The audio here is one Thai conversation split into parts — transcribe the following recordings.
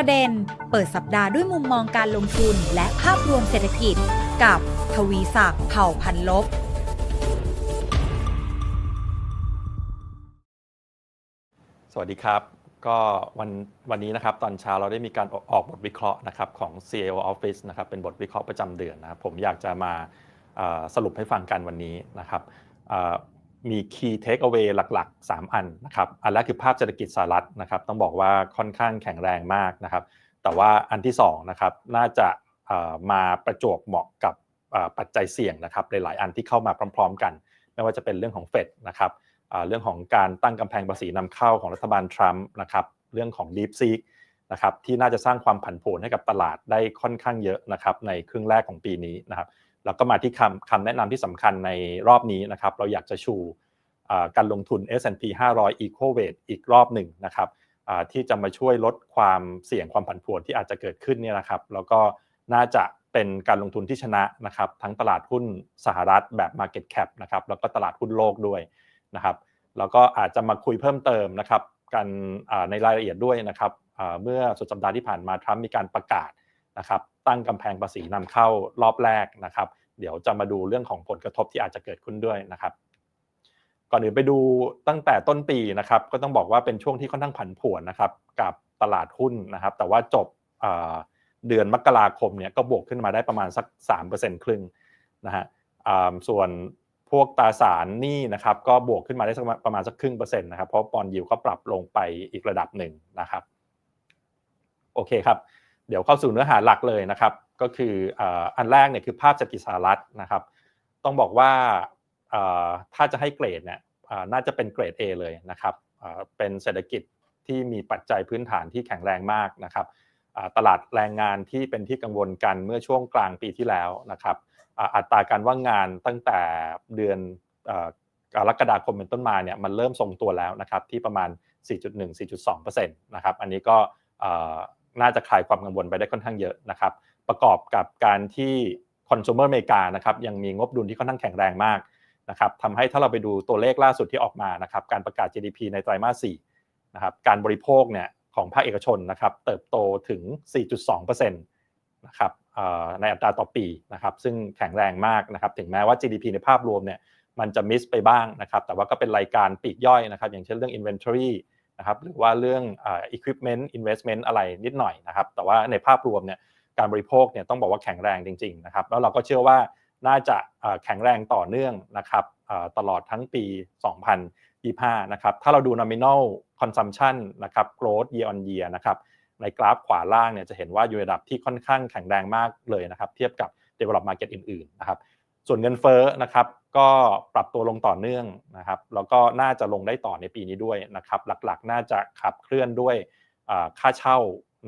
ประเด็น เปิดสัปดาห์ด้วยมุมมองการลงทุนและภาพรวมเศรษฐกิจ กับทวีศักดิ์เผ่าพันลบ สวัสดีครับ ก็วันวันนี้นะครับตอนเช้าเราได้มีการออกออกบทวิเคราะห์นะครับของ CEO Office นะครับเป็นบทวิเคราะห์ประจำเดือนนะครับผมอยากจะมาสรุปให้ฟังกันวันนี้นะครับ มี Key Takeaway หลักๆ 3 อันนะครับ อันแรกคือภาพเศรษฐกิจสหรัฐนะครับ ต้องบอกว่าค่อนข้างแข็งแรงมากนะครับ แต่ว่าอันที่2นะครับ น่าจะมาประจวบเหมาะกับปัจจัยเสี่ยงนะครับ หลายๆ อันที่เข้ามาพร้อม ๆ กัน ไม่ว่าจะเป็นเรื่องของเฟดนะครับเรื่องของการตั้งกำแพงภาษีนำเข้าของรัฐบาลทรัมป์นะครับ เรื่องของ Deep s e e k นะครับที่น่าจะสร้างความผันผวนให้กับตลาดได้ค่อนข้างเยอะนะครับในครึ่งแรกของปีนี้นะครับ แล้วก็มาที่คำคำแนะนำที่สำคัญในรอบนี้นะครับ เราอยากจะชูการลงทุน S&P 500 Equal Weight อีกรอบหนึ่งนะครับที่จะมาช่วยลดความเสี่ยงความผันผวนที่อาจจะเกิดขึ้นเนี่ยนะครับ แล้วก็น่าจะเป็นการลงทุนที่ชนะนะครับ ทั้งตลาดหุ้นสหรัฐแบบ Market Cap นะครับแล้วก็ตลาดหุ้นโลกด้วยนะครับ แล้วก็อาจจะมาคุยเพิ่มเติมนะครับ กันในรายละเอียดด้วยนะครับเมื่อสุดสัปดาห์ที่ผ่านมาทรัมป์มีการประกาศ นะครับตั้งกำแพงภาษีนำเข้ารอบแรกนะครับ เดี๋ยวจะมาดูเรื่องของผลกระทบที่อาจจะเกิดขึ้นด้วยนะครับ ก่อนอื่นไปดูตั้งแต่ต้นปีนะครับ ก็ต้องบอกว่าเป็นช่วงที่ค่อนข้างผันผวนนะครับ กับตลาดหุ้นนะครับ แต่ว่าจบเดือนมกราคมเนี่ยก็บวกขึ้นมาได้ประมาณสัก 3%ครึ่งนะฮะส่วนพวกตราสารหนี้นะครับ ก็บวกขึ้นมาได้สักประมาณสักครึ่งเปอร์เซ็นต์นะครับเพราะปอนยิวก็ปรับลงไปอีกระดับหนึ่งนะครับ โอเคครับ เดี๋ยวเข้าสู่เนื้อหาหลักเลยนะครับ ก็คืออันแรกเนี่ยคือภาพเศรษฐกิจสหรัฐนะครับ ต้องบอกว่าถ้าจะให้เกรดเนี่ยน่าจะเป็นเกรด A เลยนะครับเป็นเศรษฐกิจที่มีปัจจัยพื้นฐานที่แข็งแรงมากนะครับตลาดแรงงานที่เป็นที่กังวลกันเมื่อช่วงกลางปีที่แล้วนะครับอัตราการว่างงานตั้งแต่เดือนกรกฎาคมเป็นต้นมาเนี่ยมันเริ่มทรงตัวแล้วนะครับที่ประมาณ 4.1-4.2%นะครับอันนี้ก็ น่าจะคลายความกังวลไปได้ค่อนข้างเยอะนะครับ ประกอบกับการที่คอน sumer อเมริกานะครับยังมีงบดุลที่ค่อนข้างแข็งแรงมากนะครับทำให้ถ้าเราไปดูตัวเลขล่าสุดที่ออกมานะครับการประกาศ GDP ในไตรมาส4นะครับการบริโภคเนี่ยของภาคเอกชนนะครับเติบโตถึง 4.2%นะครับในอัตราต่อปีนะครับซึ่งแข็งแรงมากนะครับถึงแม้ว่า GDP ในภาพรวมเนี่ยมันจะมิสไปบ้างนะครับแต่ว่าก็เป็นรายการปีกย่อยนะครับอย่างเช่นเรื่อง inventory นะครับหรือว่าเรื่อง equipment investment อะไรนิดหน่อยนะครับแต่ว่าในภาพรวมเนี่ยการบริโภคเนี่ยต้องบอกว่าแข็งแรงจริงๆนะครับแล้วเราก็เชื่อว่าน่าจะแข็งแรงต่อเนื่องนะครับตลอดทั้งปี 2025 นะครับ ถ้าเราดู nominal consumption นะครับ growth year on year นะครับ ในกราฟขวาล่างเนี่ยจะเห็นว่าอยู่ในระดับที่ค่อนข้างแข็งแรงมากเลยนะครับ เทียบกับ develop market อื่นๆ นะครับ ส่วนเงินเฟ้อนะครับก็ปรับตัวลงต่อเนื่องนะครับแล้วก็น่าจะลงได้ต่อในปีนี้ด้วยนะครับหลักๆ น่าจะขับเคลื่อนด้วยค่าเช่า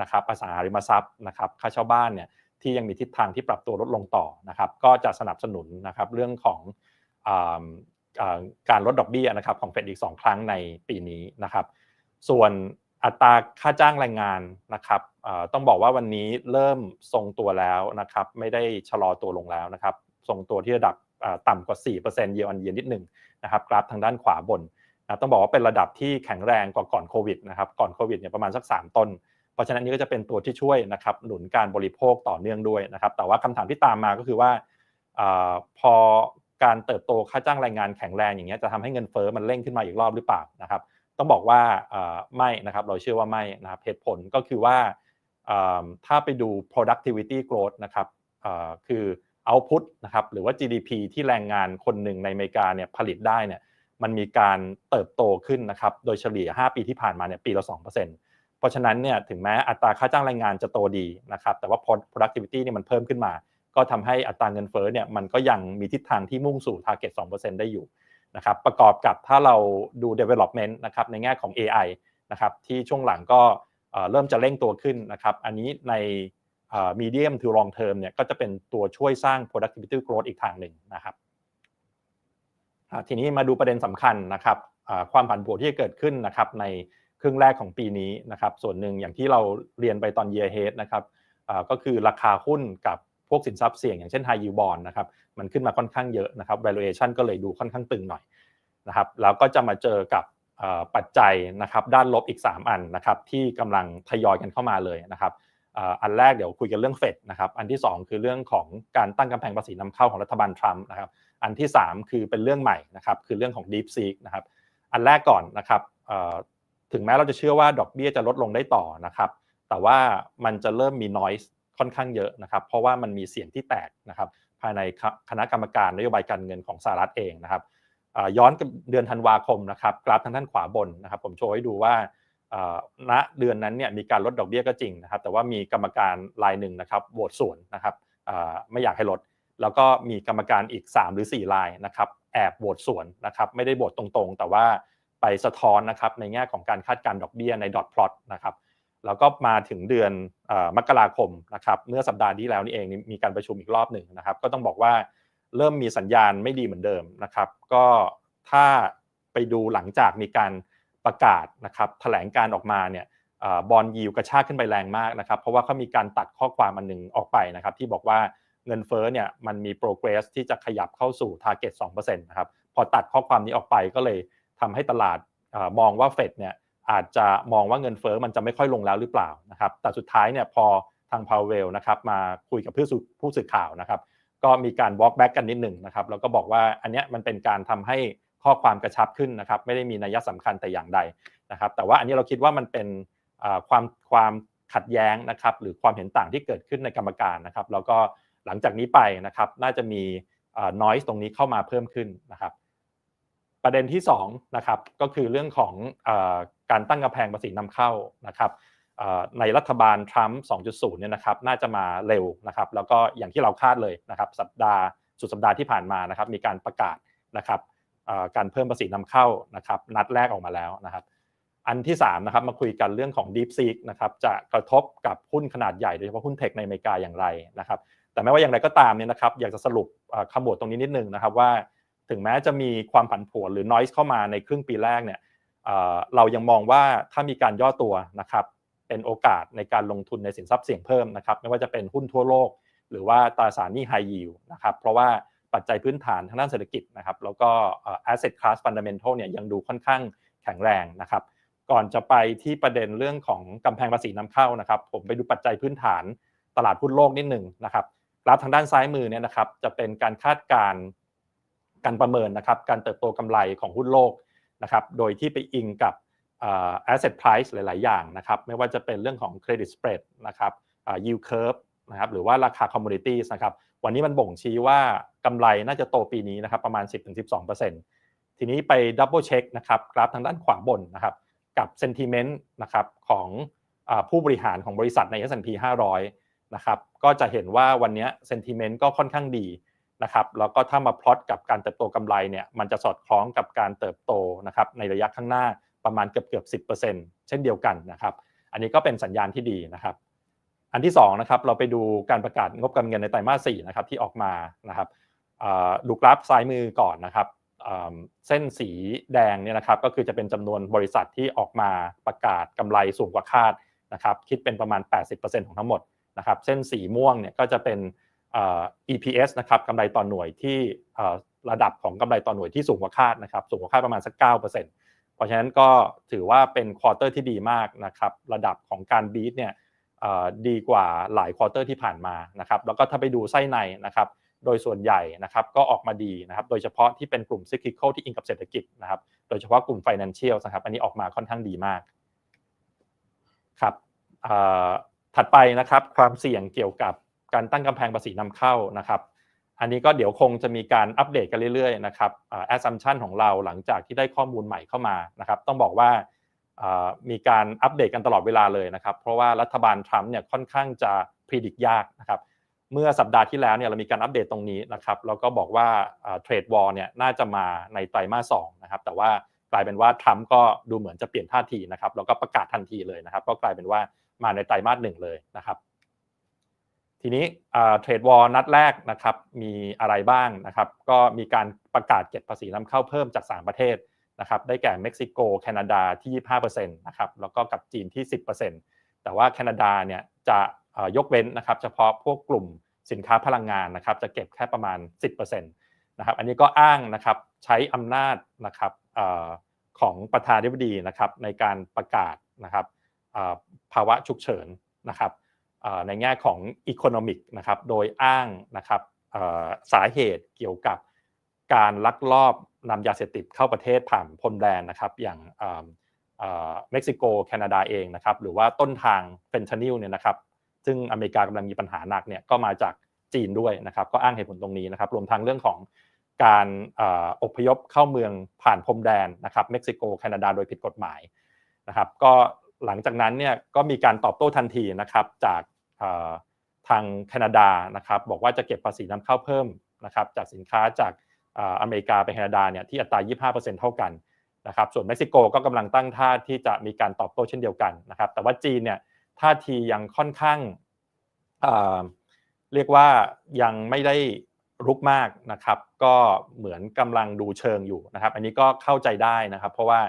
นะครับอสังหาริมทรัพย์นะครับค่าเช่าบ้านเนี่ยที่ยังมีทิศทางที่ปรับตัวลดลงต่อนะครับก็จะสนับสนุนนะครับเรื่องของการลดดอกเบี้ยนะครับของเฟดอีก 2 ครั้งในปีนี้นะครับ ส่วนอัตราค่าจ้างแรงงานนะครับต้องบอกว่าวันนี้เริ่มทรงตัวแล้วนะครับไม่ได้ชะลอตัวลงแล้วนะครับ ทรงตัวที่ระดับต่ำกว่า4%เย a r on year นิดหนึ่งนะครับกราฟทางด้านขวาบนนะต้องบอกว่าเป็นระดับที่แข็งแรงกว่าก่อนโควิดนะครับก่อนโควิดเนี่ยประมาณสัก 3 ต้น เพราะฉะนั้นนี้ก็จะเป็นตัวที่ช่วยนะครับหนุนการบริโภคต่อเนื่องด้วยนะครับแต่ว่าคำถามที่ตามมาก็คือว่าพอการเติบโตค่าจ้างแรงงานแข็งแรงอย่างเงี้ยจะทำให้เงินเฟ้อมันเร่งขึ้นมาอีกรอบหรือเปล่านะครับต้องบอกว่าไม่นะครับเราเชื่อว่าไม่นะครับเหตุผลก็คือว่าถ้าไปดู productivity growth นะครับคือ output นะครับหรือว่า GDP ที่แรงงานคนหนึ่งในอเมริกาเนี่ยผลิตได้เนี่ยมันมีการเติบโตขึ้นนะครับโดยเฉลี่ย 5 ปีที่ผ่านมาเนี่ยปีละ2%เพราะฉะนั้นเนี่ยถึงแม้อัตราค่าจ้างแรงงานจะโตดีนะครับแต่ว่า productivity เนี่ยมันเพิ่มขึ้นมา ก็ทำให้อัตราเงินเฟ้อเนี่ยมันก็ยังมีทิศทางที่มุ่งสู่ target 2%ได้อยู่นะครับประกอบกับถ้าเราดู development นะครับในแง่ของ AI นะครับที่ช่วงหลังก็เริ่มจะเร่งตัวขึ้นนะครับอันนี้ใน medium to long term เนี่ยก็จะเป็นตัวช่วยสร้าง productivity growth อีกทางหนึ่งนะครับทีนี้มาดูประเด็นสำคัญนะครับความผันผวนที่จะเกิดขึ้นนะครับในครึ่งแรกของปีนี้นะครับส่วนหนึ่งอย่างที่เราเรียนไปตอน year ahead นะครับก็คือราคาหุ้นกับพวกสินทรัพย์เสี่ยง อย่างเช่น high yield bond นะครับมันขึ้นมาค่อนข้างเยอะนะครับ valuation ก็เลยดูค่อนข้างตึงหน่อยนะครับแล้วก็จะมาเจอกับปัจจัยนะครับด้านลบอีก 3 อันนะครับที่กำลังทยอยกันเข้ามาเลยนะครับ อันแรกเดี๋ยวคุยกันเรื่องเฟดนะครับ อันที่ 2 คือเรื่องของการตั้งกำแพงภาษีนำเข้าของรัฐบาลทรัมป์นะครับ อันที่ 3 คือเป็นเรื่องใหม่นะครับ คือเรื่องของ Deep Seek นะครับ อันแรกก่อนนะครับ ถึงแม้เราจะเชื่อว่าดอกเบี้ยจะลดลงได้ต่อนะครับ แต่ว่ามันจะเริ่มมี noise ค่อนข้างเยอะนะครับ เพราะว่ามันมีเสียงที่แตกนะครับ ภายในคณะกรรมการนโยบายการเงินของสหรัฐเองนะครับ ย้อนเดือนธันวาคมนะครับ กราฟทางด้านขวาบนนะครับ ผมโชว์ให้ดูว่า ณเดือนนั้นเนี่ยมีการลดดอกเบี้ยก็จริงนะครับ แต่ว่ามีกรรมการรายหนึ่งนะครับโหวตสวนนะครับไม่อยากให้ลด แล้วก็มีกรรมการอีก 3 หรือ 4 รายนะครับแอบโหวตสวนนะครับไม่ได้โหวตตรงๆ แต่ว่าไปสะท้อนนะครับในแง่ของการคาดการดอกเบี้ยในดอทพลอตนะครับแล้วก็มาถึงเดือนมกราคมนะครับเมื่อสัปดาห์ที่แล้วนี่เองมีการประชุมอีกรอบหนึ่งนะครับ ก็ต้องบอกว่าเริ่มมีสัญญาณไม่ดีเหมือนเดิมนะครับ ก็ถ้าไปดูหลังจากมีการ ประกาศนะครับแถลงการออกมาเนี่ยบอลยิวกระชากขึ้นไปแรงมากนะครับ เพราะว่าเขามีการตัดข้อความอันหนึ่งออกไปนะครับ ที่บอกว่าเงินเฟ้อเนี่ยมันมี progress ที่จะขยับเข้าสู่ target 2%นะครับพอตัดข้อความนี้ออกไปก็เลยทำให้ตลาดมองว่าเฟดเนี่ยอาจจะมองว่าเงินเฟ้อมันจะไม่ค่อยลงแล้วหรือเปล่านะครับแต่สุดท้ายเนี่ยพอทางพาวเวลนะครับมาคุยกับผู้ผู้สื่อข่าวนะครับก็มีการ walk back กันนิดหนึ่งนะครับแล้วก็บอกว่าอันนี้มันเป็นการทำให้ ข้อความกระชับขึ้นนะครับ ไม่ได้มีนัยสำคัญแต่อย่างใดนะครับ แต่ว่าอันนี้เราคิดว่ามันเป็นความความขัดแย้งนะครับ หรือความเห็นต่างที่เกิดขึ้นในกรรมการนะครับ แล้วก็หลังจากนี้ไปนะครับ น่าจะมี noise ตรงนี้เข้ามาเพิ่มขึ้นนะครับ ประเด็นที่2นะครับก็คือเรื่องของการตั้งกำแพงภาษีนำเข้านะครับในรัฐบาลทรัมป์ 2.0 เนี่ยนะครับ น่าจะมาเร็วนะครับ แล้วก็อย่างที่เราคาดเลยนะครับ สัปดาห์สุดสัปดาห์ที่ผ่านมานะครับ มีการประกาศนะครับ การเพิ่มภาษีนำเข้านะครับนัดแรกออกมาแล้วนะครับอันที่3นะครับมาคุยกันเรื่องของ Deep Seek นะครับจะกระทบกับหุ้นขนาดใหญ่โดยเฉพาะหุ้นเทคในอเมริกาอย่างไรนะครับแต่ไม่ว่าอย่างไรก็ตามเนี่ยนะครับอยากจะสรุปขมวดตรงนี้นิดนึงนะครับว่า ถึงแม้จะมีความผันผวนหรือ noise เข้ามาในครึ่งปีแรกเนี่ยเรายังมองว่าถ้ามีการย่อตัวนะครับเป็นโอกาสในการลงทุนในสินทรัพย์เสี่ยงเพิ่มนะครับไม่ว่าจะเป็นหุ้นทั่วโลก หรือว่าตราสารหนี้ high yield นะครับเพราะว่า ปัจจัยพื้นฐานทางด้านเศรษฐกิจนะครับแล้วก็ asset class fundamental เนี่ยยังดูค่อนข้างแข็งแรงนะครับก่อนจะไปที่ประเด็นเรื่องของกำแพงภาษีนำเข้านะครับ ผมไปดูปัจจัยพื้นฐานตลาดหุ้นโลกนิดหนึ่งนะครับกราฟทางด้านซ้ายมือเนี่ยนะครับจะเป็นการคาดการการประเมินนะครับการเติบโตกำไรของหุ้นโลกนะครับโดยที่ไปอิงกับ asset price หลาย ๆ อย่างนะครับไม่ว่าจะเป็นเรื่องของ credit spread นะครับ yield curve นะครับหรือว่าราคา commodities นะครับ วันนี้มันบ่งชี้ว่ากำไรน่าจะโตปีนี้นะครับประมาณ 10-12%ทีนี้ไป double check นะครับกราฟทางด้านขวาบนนะครับกับ sentiment นะครับของผู้บริหารของบริษัทใน S&P 500นะครับก็จะเห็นว่าวันนี้ sentiment ก็ค่อนข้างดีนะครับแล้วก็ถ้ามาพลอตกับการเติบโตกำไรเนี่ยมันจะสอดคล้องกับการเติบโตนะครับในระยะข้างหน้าประมาณเกือบเกือบ10%เช่นเดียวกันนะครับ อันนี้ก็เป็นสัญญาณที่ดีนะครับ อันที่2นะครับเราไปดูการประกาศงบการเงินในไตรมาส4นะครับที่ออกมานะครับดูกราฟซ้ายมือก่อนนะครับเส้นสีแดงเนี่ยนะครับก็คือจะเป็นจำนวนบริษัทที่ออกมาประกาศกำไรสูงกว่าคาดนะครับคิดเป็นประมาณ 80%ของทั้งหมดนะครับเส้นสีม่วงเนี่ยก็จะเป็น EPS นะครับกำไรต่อหน่วยที่ระดับของกำไรต่อหน่วยที่สูงกว่าคาดนะครับสูงกว่าคาดประมาณสัก 9%เพราะฉะนั้นก็ถือว่าเป็นควอเตอร์ที่ดีมากนะครับระดับของการบีทเนี่ย ดีกว่าหลายควอเตอร์ที่ผ่านมานะครับแล้วก็ถ้าไปดูไส้ในนะครับโดยส่วนใหญ่นะครับก็ออกมาดีนะครับโดยเฉพาะที่เป็นกลุ่มซิคลิคอลที่อิงกับเศรษฐกิจนะครับโดยเฉพาะกลุ่ม Financial นะครับอันนี้ออกมาค่อนข้างดีมากครับถัดไปนะครับความเสี่ยงเกี่ยวกับการตั้งกำแพงภาษีนำเข้านะครับอันนี้ก็เดี๋ยวคงจะมีการอัปเดตกันเรื่อยๆนะครับแอสซัมชันของเราหลังจากที่ได้ข้อมูลใหม่เข้ามานะครับต้องบอกว่า มีการอัปเดตกันตลอดเวลาเลยนะครับ เพราะว่ารัฐบาลทรัมป์เนี่ยค่อนข้างจะพิจิตรยากนะครับเมื่อสัปดาห์ที่แล้วเนี่ยเรามีการอัปเดตตรงนี้นะครับแล้วก็บอกว่าเทรดวอลเนี่ยน่าจะมาในไตรมาสสองนะครับแต่ว่ากลายเป็นว่าทรัมป์ก็ดูเหมือนจะเปลี่ยนท่าทีนะครับแล้วก็ประกาศทันทีเลยนะครับ ก็กลายเป็นว่ามาในไตรมาสหนึ่งเลยนะครับ ทีนี้เทรดวอลนัดแรกนะครับมีอะไรบ้างนะครับ ก็มีการประกาศเก็บภาษีนำเข้าเพิ่มจาก 3 ประเทศ นะครับได้แก่เม็กซิโกแคนาดาที่ 25%นะครับแล้วก็กับจีนที่ 10%แต่ว่าแคนาดาเนี่ยจะยกเว้นนะครับเฉพาะพวกกลุ่มสินค้าพลังงานนะครับจะเก็บแค่ประมาณ 10%นะครับอันนี้ก็อ้างนะครับใช้อำนาจนะครับขของประธานาธิบดีนะครับในการประกาศนะครับภาวะฉุกเฉินนะครับในแง่ของอีโคโนมิกนะครับโดยอ้างนะครับสาเหตุเกี่ยวกับ การลักลอบนำยาเสพติดเข้าประเทศผ่านพรมแดนนะครับอย่างเม็กซิโกแคนาดาเองนะครับหรือว่าต้นทางเฟนทานิลเนี่ยนะครับซึ่งอเมริกากำลังมีปัญหาหนักเนี่ยก็มาจากจีนด้วยนะครับก็อ้างเหตุผลตรงนี้นะครับรวมทั้งเรื่องของการอพยพเข้าเมืองผ่านพรมแดนนะครับเม็กซิโกแคนาดาโดยผิดกฎหมายนะครับก็หลังจากนั้นเนี่ยก็มีการตอบโต้ทันทีนะครับจากทางแคนาดานะครับบอกว่าจะเก็บภาษีนำเข้าเพิ่มนะครับจากสินค้าจาก อเมริกาไปแคนาดาเนี่ยที่อัตรา 25%เท่ากันนะครับส่วนเม็กซิโกก็กำลังตั้งท่าที่จะมีการตอบโต้เช่นเดียวกันนะครับแต่ว่าจีนเนี่ยท่าทียังค่อนข้างเรียกว่ายังไม่ได้รุกมากนะครับ ก็เหมือนกำลังดูเชิงอยู่นะครับ อันนี้ก็เข้าใจได้นะครับ เพราะว่า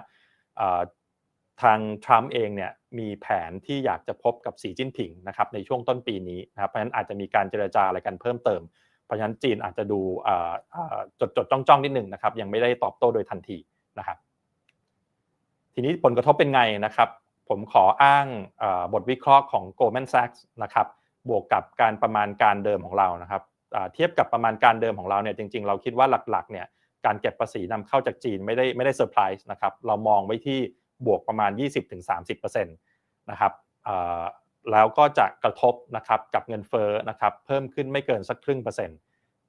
ทางทรัมป์เองเนี่ยมีแผนที่อยากจะพบกับสีจิ้นผิงนะครับในช่วงต้นปีนี้นะครับเพราะฉะนั้นอาจจะมีการเจรจาอะไรกันเพิ่มเติม เพราะฉะนั้นจีนอาจจะดูจดจดจ้องจ้องนิดหนึ่งนะครับ ยังไม่ได้ตอบโต้โดยทันทีนะครับ ทีนี้ผลกระทบเป็นไงนะครับ ผมขออ้างบทวิเคราะห์ของ Goldman Sachs นะครับ บวกกับการประมาณการเดิมของเรานะครับเทียบกับประมาณการเดิมของเราเนี่ยจริง ๆ เราคิดว่าหลักๆเนี่ยการเก็บภาษีนำเข้าจากจีนไม่ได้ไม่ได้เซอร์ไพรส์นะครับเรามองไว้ที่บวกประมาณ 20-30%นะครับ แล้วก็จะกระทบนะครับกับเงินเฟ้อนะครับเพิ่มขึ้นไม่เกินสักครึ่งเปอร์เซ็นต์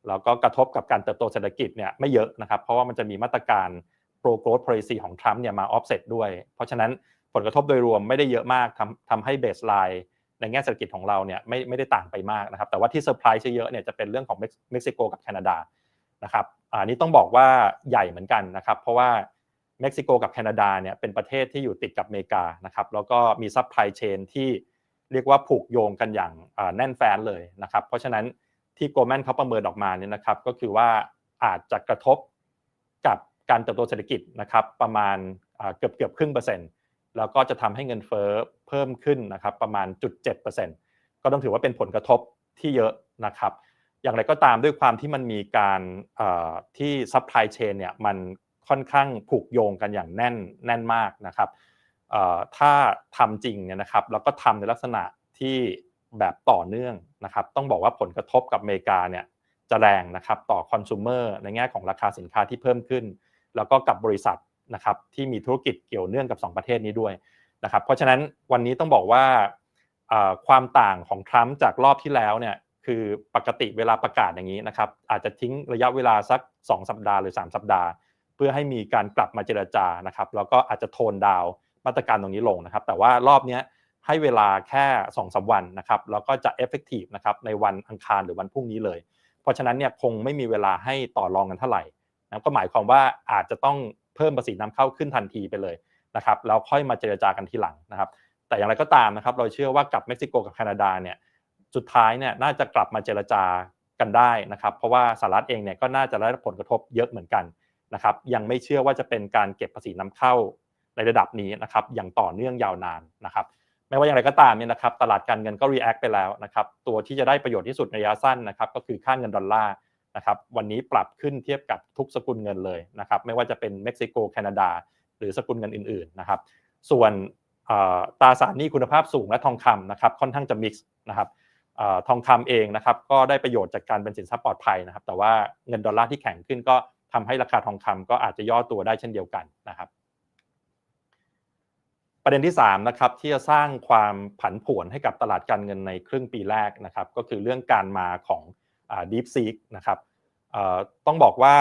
แล้วก็กระทบกับการเติบโตเศรษฐกิจเนี่ยไม่เยอะนะครับ เพราะว่ามันจะมีมาตรการ pro growth policy ของทรัมป์เนี่ยมา offset ด้วย เพราะฉะนั้นผลกระทบโดยรวมไม่ได้เยอะมากทำทำให้เบสไลน์ในแง่เศรษฐกิจของเราเนี่ยไม่ไม่ได้ต่างไปมากนะครับ แต่ว่าที่เซอร์ไพรส์เยอะเนี่ยจะเป็นเรื่องของเม็กซิโกกับแคนาดานะครับอันนี้ต้องบอกว่าใหญ่เหมือนกันนะครับ เพราะว่าเม็กซิโกกับแคนาดาเนี่ยเป็นประเทศที่อยู่ติดกับอเมริกานะครับแล้วก็มีซัพพลายเชนที่ เรียกว่าผูกโยงกันอย่างแน่นแฟ้นเลยนะครับ เพราะฉะนั้นที่โกลแมนเขาประเมินออกมาเนี่ยนะครับ ก็คือว่าอาจจะกระทบกับการเติบโตเศรษฐกิจนะครับประมาณเกือบเกือบครึ่งเปอร์เซ็นต์แล้วก็จะทำให้เงินเฟ้อเพิ่มขึ้นนะครับประมาณจุดเจ็ดเปอร์เซ็นต์ก็ต้องถือว่าเป็นผลกระทบที่เยอะนะครับ อย่างไรก็ตามด้วยความที่มันมีการที่ซัพพลายเชนเนี่ยมันค่อนข้างผูกโยงกันอย่างแน่นแน่นมากนะครับ ถ้าทำจริงเนี่ยนะครับแล้วก็ทำในลักษณะที่แบบต่อเนื่องนะครับต้องบอกว่าผลกระทบกับอเมริกาเนี่ยจะแรงนะครับต่อคอน sumer ในแง่ของราคาสินค้าที่เพิ่มขึ้น แล้วก็กับบริษัทนะครับที่มีธุรกิจเกี่ยวเนื่องกับ 2 ประเทศนี้ด้วยนะครับเพราะฉะนั้นวันนี้ต้องบอกว่าความต่างของทรัมป์จากรอบที่แล้วเนี่ยคือปกติเวลาประกาศอย่างนี้นะครับอาจจะทิ้งระยะเวลาสัก 2 สัปดาห์หรือ 3 สัปดาห์ เพื่อให้มีการกลับมาเจรจานะครับแล้วก็อาจจะโทนดาว มาตรการตรงนี้ลงนะครับ แต่ว่ารอบนี้ให้เวลาแค่2อสวันนะครับแล้วก็จะเอฟเฟกตีฟนะครับในวันอังคารหรือวันพรุ่งนี้เลย เพราะฉะนั้นเนี่ยคงไม่มีเวลาให้ต่อรองกันเท่าไหร่นะก็หมายความว่าอาจจะต้องเพิ่มภาษีนำเข้าขึ้นทันทีไปเลยนะครับแล้วค่อยมาเจรจากันทีหลังนะครับ แต่อย่างไรก็ตามนะครับ เราเชื่อว่ากับเม็กซิโกกับแคนาดาเนี่ยสุดท้ายเนี่ยน่าจะกลับมาเจรจากันได้นะครับ เพราะว่าสหรัฐเองเนี่ยก็น่าจะได้ผลกระทบเยอะเหมือนกันนะครับ ยังไม่เชื่อว่าจะเป็นการเก็บภาษีนำเข้า ในระดับนี้นะครับอย่างต่อเนื่องยาวนานนะครับไม่ว่าอย่างไรก็ตามเนี่ยนะครับตลาดการเงินก็ react ไปแล้วนะครับตัวที่จะได้ประโยชน์ที่สุดในระยะสั้นนะครับก็คือค่าเงินดอลลาร์นะครับวันนี้ปรับขึ้นเทียบกับทุกสกุลเงินเลยนะครับไม่ว่าจะเป็นเม็กซิโกแคนาดา หรือสกุลเงินอื่นๆนะครับส่วนตราสารหนี้คุณภาพสูงและทองคำนะครับค่อนข้างจะมิกซ์นะครับทองคำเองนะครับก็ได้ประโยชน์จากการเป็นสินทรัพย์ปลอดภัยนะครับแต่ว่าเงินดอลลาร์ที่แข็งขึ้นก็ทำให้ราคาทองคำก็อาจจะย่อตัวได้เช่นเดียวกันนะครับ ประเด็นที่3นะครับที่จะสร้างความผันผวนให้กับตลาดการเงินในครึ่งปีแรกนะครับก็คือเรื่องการมาของ Deep Seek นะครับต้องบอกว่า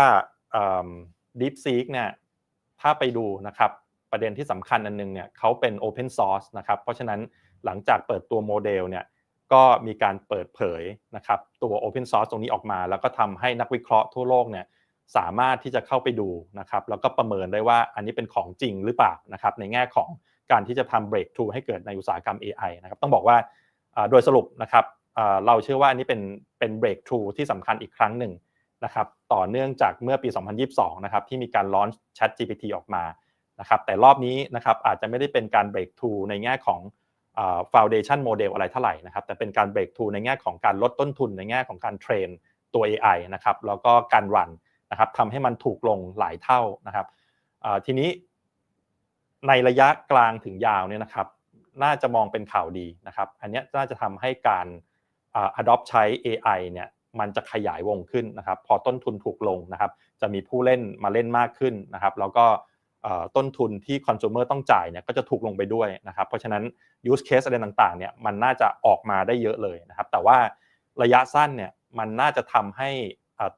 Deep Seek เนี่ยถ้าไปดูนะครับประเด็นที่สำคัญอันนึงเนี่ยเขาเป็น Open Source นะครับเพราะฉะนั้นหลังจากเปิดตัวโมเดลเนี่ยก็มีการเปิดเผยนะครับตัว Open Source ตรงนี้ออกมา แล้วก็ทำให้นักวิเคราะห์ทั่วโลกเนี่ยสามารถที่จะเข้าไปดูนะครับแล้วก็ประเมินได้ว่าอันนี้เป็นของจริงหรือเปล่านะครับในแง่ของ การที่จะทำ breakthrough ให้เกิดในอุตสาหกรรม AI นะครับต้องบอกว่าโดยสรุปนะครับเราเชื่อว่าอันนี้เป็นเป็น breakthrough ที่สำคัญอีกครั้งหนึ่งนะครับต่อเนื่องจากเมื่อปี 2022 นะครับที่มีการ launch Chat GPT ออกมานะครับแต่รอบนี้นะครับอาจจะไม่ได้เป็นการ breakthrough ในแง่ของ foundation model อะไรเท่าไหร่นะครับแต่เป็นการ breakthrough ในแง่ของการลดต้นทุนในแง่ของการเทรนตัว AI นะครับแล้วก็การรันนะครับทำให้มันถูกลงหลายเท่านะครับทีนี้ ในระยะกลางถึงยาวเนี่ยนะครับ น่าจะมองเป็นข่าวดีนะครับ อันนี้น่าจะทำให้การอ่า adopt ใช้ AI เนี่ยมันจะขยายวงขึ้นนะครับ พอต้นทุนถูกลงนะครับ จะมีผู้เล่นมาเล่นมากขึ้นนะครับ แล้วก็ต้นทุนที่คอน sumer ต้องจ่ายเนี่ยก็จะถูกลงไปด้วยนะครับ เพราะฉะนั้น use case อะไรต่างๆเนี่ยมันน่าจะออกมาได้เยอะเลยนะครับ แต่ว่าระยะสั้นเนี่ยมันน่าจะทำให้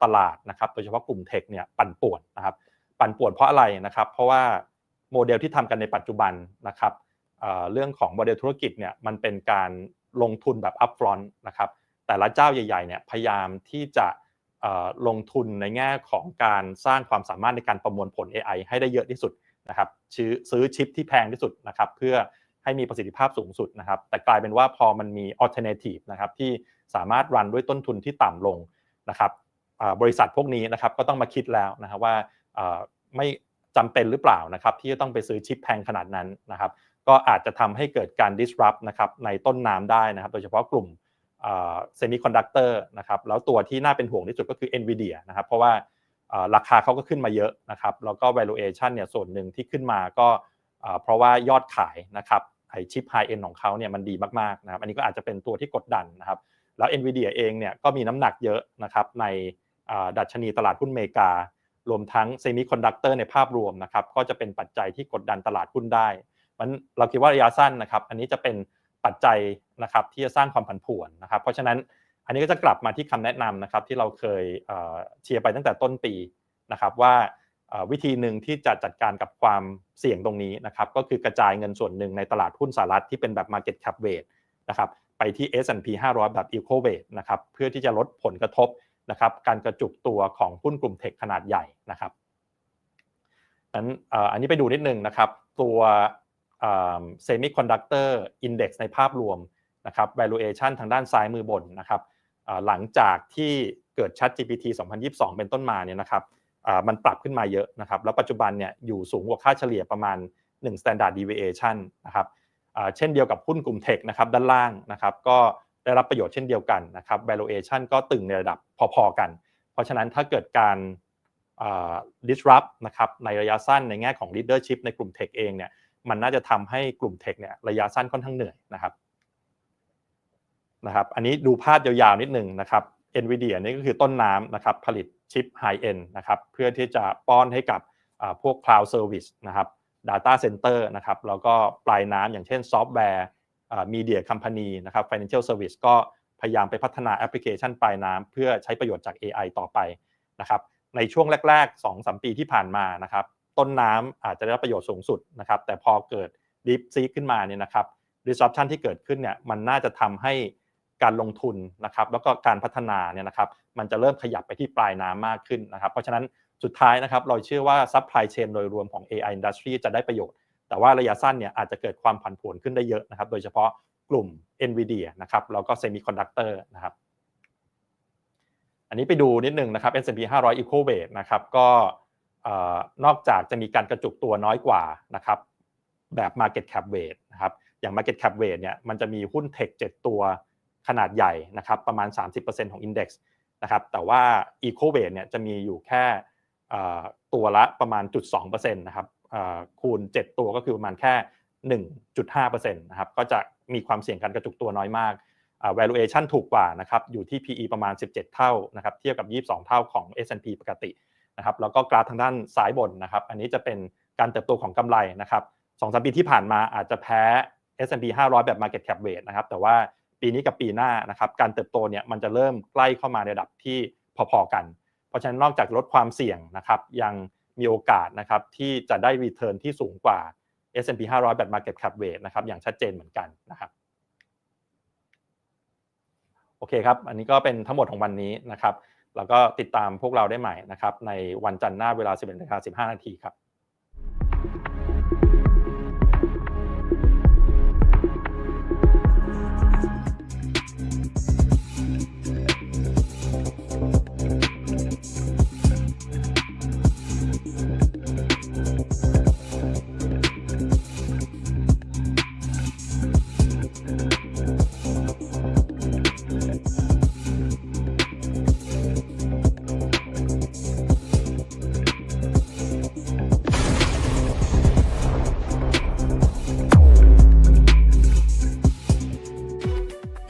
ตลาดนะครับ โดยเฉพาะกลุ่มเทคเนี่ยปั่นป่วนนะครับ ปั่นป่วนเพราะอะไรนะครับ เพราะว่า โมเดลที่ทำกันในปัจจุบันนะครับเรื่องของโมเดลธุรกิจเนี่ยมันเป็นการลงทุนแบบ upfront นะครับแต่ละเจ้าใหญ่ๆเนี่ยพยายามที่จะลงทุนในแง่ของการสร้างความสามารถในการประมวลผล AI ให้ได้เยอะที่สุดนะครับซื้อชิปที่แพงที่สุดนะครับเพื่อให้มีประสิทธิภาพสูงสุดนะครับแต่กลายเป็นว่าพอมันมี alternative นะครับที่สามารถรันด้วยต้นทุนที่ต่ำลงนะครับบริษัทพวกนี้นะครับก็ต้องมาคิดแล้วนะครับว่าไม่ จำเป็นหรือเปล่านะครับที่จะต้องไปซื้อชิปแพงขนาดนั้นนะครับ ก็อาจจะทำให้เกิดการ disrupt นะครับในต้นน้ำได้นะครับ โดยเฉพาะกลุ่มเซมิคอนดักเตอร์นะครับแล้วตัวที่น่าเป็นห่วงที่สุดก็คือ NVIDIA นะครับเพราะว่าราคาเขาก็ขึ้นมาเยอะนะครับแล้วก็ valuation เนี่ยส่วนหนึ่งที่ขึ้นมาก็เพราะว่ายอดขายนะครับไอชิป high end ของเขาเนี่ยมันดีมากๆนะครับอันนี้ก็อาจจะเป็นตัวที่กดดันนะครับแล้ว NVIDIA เองเนี่ยก็มีน้ำหนักเยอะนะครับในดัชนีตลาดหุ้นอเมริกา รวมทั้งเซมิคอนดักเตอร์ในภาพรวมนะครับก็จะเป็นปัจจัยที่กดดันตลาดหุ้นได้มันเราคิดว่าระยะสั้นนะครับ อันนี้จะเป็นปัจจัยนะครับที่จะสร้างความผันผวนนะครับ เพราะฉะนั้นอันนี้ก็จะกลับมาที่คำแนะนำนะครับที่เราเคยเชียร์ไปตั้งแต่ต้นปีนะครับว่าวิธีหนึ่งที่จะจัดการกับความเสี่ยงตรงนี้นะครับก็คือกระจายเงินส่วนหนึ่งในตลาดหุ้นสหรัฐที่เป็นแบบ Market Cap Weight นะครับไปที่ S&P 500 แบบ Eco Weight นะครับเพื่อที่จะลดผลกระทบ นะครับการกระจุกตัวของหุ้นกลุ่มเทคขนาดใหญ่นะครับนั้นอันนี้ไปดูนิดนึงนะครับ ตัวเซมิคอนดักเตอร์อินเด็กซ์ในภาพรวมนะครับ valuation ทางด้านซ้ายมือบนนะครับหลังจากที่เกิด Chat GPT 2022 เป็นต้นมาเนี่ยนะครับมันปรับขึ้นมาเยอะนะครับ แล้วปัจจุบันเนี่ยอยู่สูงกว่าค่าเฉลี่ยประมาณ 1 standard deviation นะครับเช่นเดียวกับหุ้นกลุ่มเทคนะครับด้านล่างนะครับก็ ได้รับประโยชน์เช่นเดียวกันนะครับ valuation ก็ตึงในระดับพอๆกัน เพราะฉะนั้นถ้าเกิดการ disrupt นะครับในระยะสั้นในแง่ของ leadership ในกลุ่มเทคเองเนี่ยมันน่าจะทำให้กลุ่มเทคเนี่ยระยะสั้นค่อนข้างเหนื่อยนะครับนะครับ อันนี้ดูภาพยาวๆนิดหนึ่งนะครับ NVIDIA นี่ก็คือต้นน้ำนะครับผลิตชิป High End นะครับเพื่อที่จะป้อนให้กับพวก Cloud Service นะครับ Data Center นะครับแล้วก็ปลายน้ำอย่างเช่นซอฟต์แวร์ มีเดียคัมพานีนะครับ Financial Service ก็พยายามไปพัฒนาแอปพลิเคชันปลายน้ำเพื่อใช้ประโยชน์จาก AI ต่อไปนะครับในช่วงแรก ๆ2-3ปีที่ผ่านมานะครับ ต้นน้ำอาจจะได้รับประโยชน์สูงสุดนะครับ แต่พอเกิด Deep Seek ขึ้นมาเนี่ยนะครับ disruption ที่เกิดขึ้นเนี่ยมันน่าจะทำให้การลงทุนนะครับแล้วก็การพัฒนาเนี่ยนะครับมันจะเริ่มขยับไปที่ปลายน้ำมากขึ้นนะครับ เพราะฉะนั้นสุดท้ายนะครับเราเชื่อว่า supply chain โดยรวมของ AI industry จะได้ประโยชน์ แต่ว่าระยะสั้นเนี่ยอาจจะเกิดความผันผวนขึ้นได้เยอะนะครับ โดยเฉพาะกลุ่ม NVIDIA นะครับแล้วก็ Semiconductor นะครับ อันนี้ไปดูนิดนึงนะครับ S&P 500 Eco Weight นะครับก็นอกจากจะมีการกระจุกตัวน้อยกว่านะครับแบบ Market Cap Weight นะครับอย่าง Market Cap Weight เนี่ยมันจะมีหุ้นเทค7ตัวขนาดใหญ่นะครับประมาณ 30%ของ Index นะครับแต่ว่า Eco Weight เนี่ยจะมีอยู่แค่ตัวละประมาณ0.2%นะครับ คูณ 7 ตัวก็คือประมาณแค่ 1.5%นะครับก็จะมีความเสี่ยงการกระจุกตัวน้อยมาก valuation ถูกกว่านะครับอยู่ที่ PE ประมาณ 17 เท่านะครับเทียบกับ 22 เท่าของ S&P ปกตินะครับแล้วก็กราฟทางด้านซ้ายบนนะครับอันนี้จะเป็นการเติบโตของกำไรนะครับสองสามปีที่ผ่านมาอาจจะแพ้ S&P 500 แบบ market cap weight นะครับแต่ว่าปีนี้กับปีหน้านะครับการเติบโตเนี่ยมันจะเริ่มใกล้เข้ามาในระดับที่พอๆกัน เพราะฉะนั้นนอกจากลดความเสี่ยงนะครับยัง มีโอกาสนะครับที่จะได้รีเทิร์นที่สูงกว่า S&P 500 แบบ market cap weight นะครับอย่างชัดเจนเหมือนกันนะครับโอเคครับ อันนี้ก็เป็นทั้งหมดของวันนี้นะครับ แล้วก็ติดตามพวกเราได้ใหม่นะครับในวันจันทร์หน้าเวลา 11นาฬิกา15 นาทีครับ